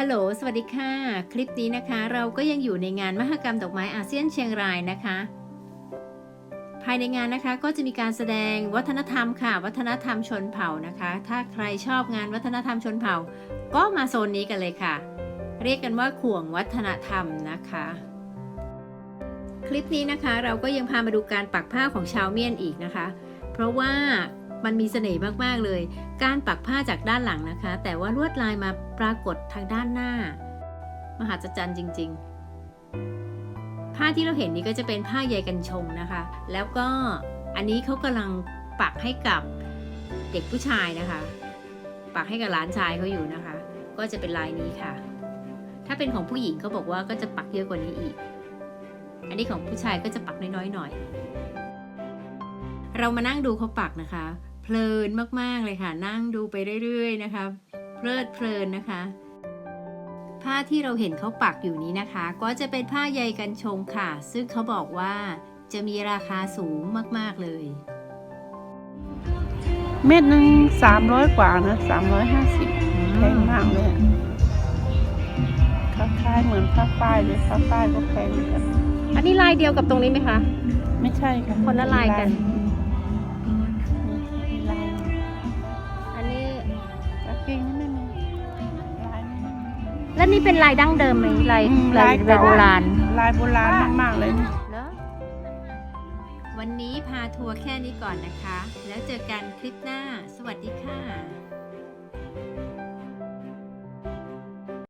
ฮัลโหล สวัสดีค่ะ คลิปนี้นะคะ เราก็ยังอยู่ในงานมหกรรมดอกไม้อาเซียนเชียงรายนะคะ ภายในงานนะคะก็จะมีการแสดงวัฒนธรรมค่ะ วัฒนธรรมชนเผ่านะคะ ถ้าใครชอบงานวัฒนธรรมชนเผ่า ก็มาโซนนี้กันเลยค่ะ เรียกกันว่าข่วงวัฒนธรรมนะคะ คลิปนี้นะคะเราก็ยังพามาดูการปักผ้าของชาวเมียนอีกนะคะ เพราะว่า มันมีเสน่ห์มากๆเลย การปักผ้าจากด้านหลังนะคะ แต่ว่าลวดลายมาปรากฏทางด้านหน้า มหัศจรรย์จริง ๆ ผ้าที่เราเห็นนี้ก็จะเป็นผ้าใยกันชงนะคะ แล้วก็อันนี้เขากำลังปักให้กับเด็กผู้ชายนะคะ ปักให้กับหลานชายเขาอยู่นะคะ ก็จะเป็นลายนี้ค่ะ ถ้าเป็นของผู้หญิงเขาบอกว่าก็จะปักเยอะกว่านี้อีก อันนี้ของผู้ชายก็จะปักน้อยๆหน่อยเรามานั่งดูเขาปักนะคะ เพลินมากๆเลยค่ะ นั่งดูไปเรื่อยๆนะคะ เพลิดเพลินนะคะ ผ้าที่เราเห็นเขาปักอยู่นี้นะคะ ก็จะเป็นผ้าใยกันชงค่ะ ซึ่งเขาบอกว่าจะมีราคาสูงมากๆเลย เม็ดหนึ่งสามร้อยกว่านะสามร้อยห้าสิบแพงมากเลยอะคล้ายๆเหมือนผ้าฝ้ายเลยผ้าฝ้ายก็แพงเหมือนกัน อันนี้ลายเดียวกับตรงนี้ไหมคะ ไม่ใช่ค่ะคนละลายกัน แล้วนี่เป็นลายดั้งเดิมไหมลายอืมลายเก่โบราณ ลายโบราณมากๆเลยเนอะวันนี้พาทัวร์แค่นี้ก่อนนะคะ แล้วเจอกันคลิปหน้า สวัสดีค่ะ